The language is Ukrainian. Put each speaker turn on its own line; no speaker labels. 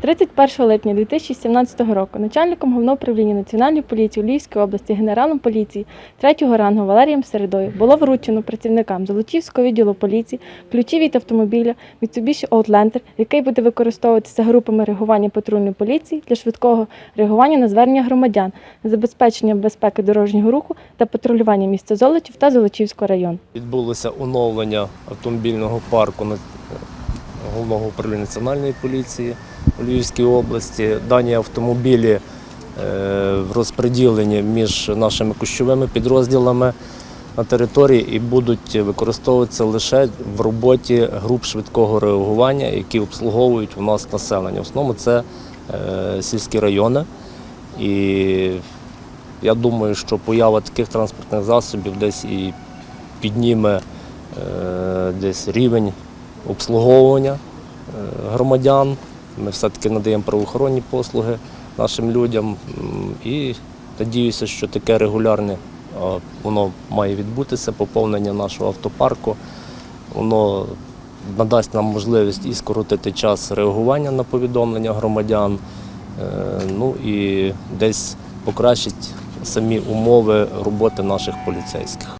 31 липня 2017 року начальником головного управління Національної поліції у Львівській області генералом поліції 3 рангу Валерієм Середою було вручено працівникам Золочівського відділу поліції ключі від автомобіля Mitsubishi Outlander, який буде використовуватися групами реагування патрульної поліції для швидкого реагування на звернення громадян, забезпечення безпеки дорожнього руху та патрулювання міста Золочів та Золочівського району.
Відбулося оновлення автомобільного парку на- головного управління національної поліції у Львівській області. Дані автомобілі е, розподілені між нашими кущовими підрозділами на території і будуть використовуватися лише в роботі груп швидкого реагування, які обслуговують у нас населення. В основному це е, сільські райони. І я думаю, що поява таких транспортних засобів десь і підніме е, десь рівень обслуговування е, громадян. Ми все-таки надаємо правоохоронні послуги нашим людям. І надіюся, що таке регулярне воно має відбутися, поповнення нашого автопарку. Воно надасть нам можливість і скоротити час реагування на повідомлення громадян, е, ну і десь покращить самі умови роботи наших поліцейських.